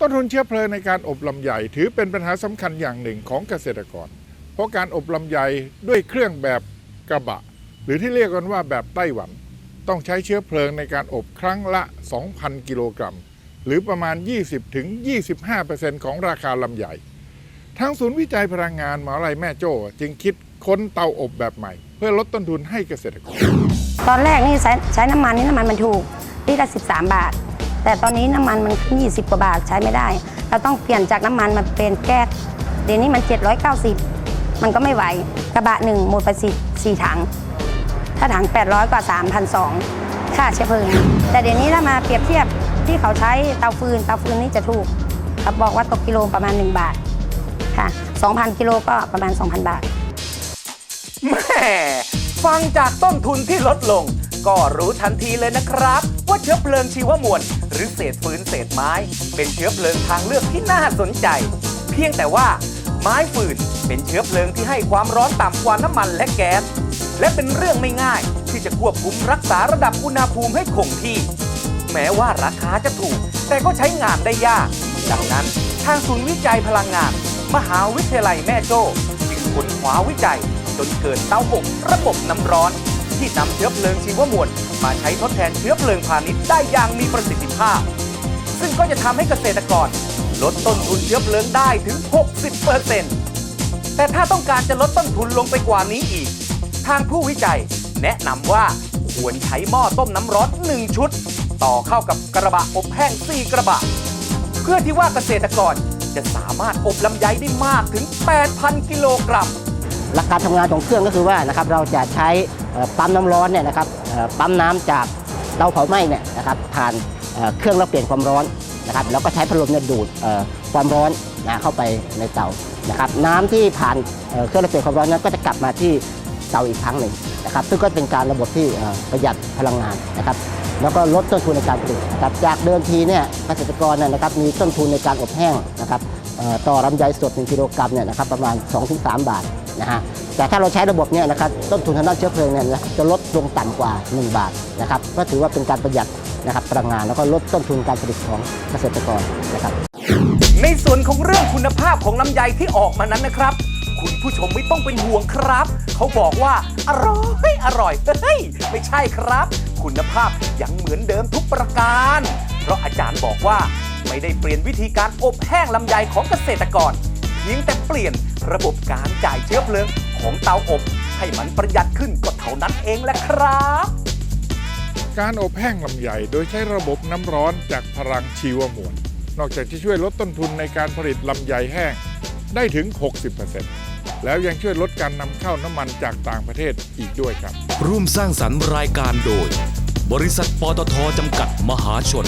ต้นทุนเชื้อเพลิงในการอบลำไยถือเป็นปัญหาสำคัญอย่างหนึ่งของเกษตรกร เพราะการอบลำไยด้วยเครื่องแบบกระบะ หรือที่เรียกกันว่าแบบไต้หวัน ต้องใช้เชื้อเพลิงในการอบครั้งละ 2,000 กิโลกรัม หรือประมาณ 20-25%ของราคาลำไยทางศูนย์วิจัยพลังงานมหาลัยแม่โจ้จึงคิดค้นเตาอบแบบใหม่ เพื่อลดต้นทุนให้เกษตรกร ตอนแรกนี่ใช้ใช้น้ำมันนี่น้ำมันมันถูกลิตรละ13 บาท แต่ตอนนี้น้ำมันมันขึ้น 20 กว่าบาทใช้ไม่ได้ เราต้องเปลี่ยนจากน้ำมันมาเป็นแก๊สเดี๋ยวนี้มัน 790 มันก็ไม่ไหว กระบะหนึ่งหมดไปสี่ถัง ถ้าถัง 800 กว่า 3,200 ค่าเชื้อเพลิง แต่เดี๋ยวนี้ถ้ามาเปรียบเทียบที่เขาใช้เตาฟืน เตาฟืนนี่จะถูกเขาบอกว่าตกกิโลประมาณ 1 บาทค่ะ 2,000 กิโลก็ประมาณ 2,000 บาทแม่ฟังจากต้นทุนที่ลดลง ก็รู้ทันทีเลยนะครับ ว่าเชื้อเพลิงชีวมวล หรือเศษฟืนเศษไม้ เป็นเชื้อเพลิงทางเลือกที่น่าสนใจ เพียงแต่ว่าไม้ฟืนเป็นเชื้อเพลิงที่ให้ความร้อนต่ำกว่าน้ำมันและแก๊สและเป็นเรื่องไม่ง่ายที่จะควบคุมรักษาระดับอุณหภูมิให้คงที่ แม้ว่าราคาจะถูก แต่ก็ใช้งานได้ยาก ดังนั้นทางศูนย์วิจัยพลังงาน มหาวิทยาลัยแม่โจ้จึงค้นคว้าวิจัย จนเกิดเตาอบระบบน้ำร้อน ที่นำเชื้อเพลิงชีวมวลมาใช้ทดแทนเชื้อเพลิงพาณิชย์ได้อย่างมีประสิทธิภาพ ซึ่งก็จะทำให้เกษตรกร ลดต้นทุนเชื้อเพลิงได้ถึง 60%แต่ถ้าต้องการจะลดต้นทุนลงไปกว่านี้อีก ทางผู้วิจัยแนะนำว่าควรใช้หม้อต้มน้ำร้อน 1 ชุด ต่อเข้ากับกระบะอบแห้ง 4 กระบะ เพื่อที่ว่าเกษตรกรจะสามารถอบลำไยได้มากถึง 8,000 กิโลกรัม หลักการทำงานของเครื่องก็คือว่านะครับเราจะใช้ปั๊มน้ำร้อนเนี่ยนะครับปั๊มน้ำจากเตาเผาไหม้เนี่ยนะครับผ่านเครื่องรับเปลี่ยนความร้อนนะครับแล้วก็ใช้พัดลมเนี่ยดูดความร้อนนะเข้าไปในเตานะครับน้ำที่ผ่านเครื่องรับเปลี่ยนความร้อนนั้นก็จะกลับมาที่เตาอีกครั้งหนึ่งนะครับ ซึ่งก็เป็นการระบบที่ประหยัดพลังงานนะครับ แล้วก็ลดต้นทุนในการผลิตนะครับจากเดิมทีเนี่ยเกษตรกรเนี่ยนะครับมีต้นทุนในการอบแห้งนะครับต่อลำไยสด1กิโลกรัมเนี่ยนะครับประมาณ 2-3 บาท นะฮะแต่ถ้าเราใช้ระบบเนี่ยนะครับต้นทุนทางด้านเชื้อเพลิงเนี่ยจะลดลงต่ำกว่า 1 บาทนะครับก็ถือว่าเป็นการประหยัดนะครับพลังงานแล้วก็ลดต้นทุนการผลิตของเกษตรกรนะครับ ในส่วนของเรื่องคุณภาพของลำไยที่ออกมานั้นนะครับ คุณผู้ชมไม่ต้องเป็นห่วงครับ เขาบอกว่าอร่อยอร่อยเฮ้ยไม่ใช่ครับ คุณภาพยังเหมือนเดิมทุกประการ เพราะอาจารย์บอกว่าไม่ได้เปลี่ยนวิธีการอบแห้งลำไยของเกษตรกร เพียงแต่เปลี่ยนระบบการจ่ายเชื้อเพลิงของเตาอบ ให้มันประหยัดขึ้นก็เท่านั้นเองแหละครับ การอบแห้งลำไยโดยใช้ระบบน้ำร้อนจากพลังชีวมวล นอกจากจะช่วยลดต้นทุนในการผลิตลำไยแห้งได้ถึง 60%แล้วยังช่วยลดการนำเข้าน้ำมันจากต่างประเทศอีกด้วยครับ ร่วมสร้างสรรค์รายการโดย บริษัทปตทจำกัดมหาชน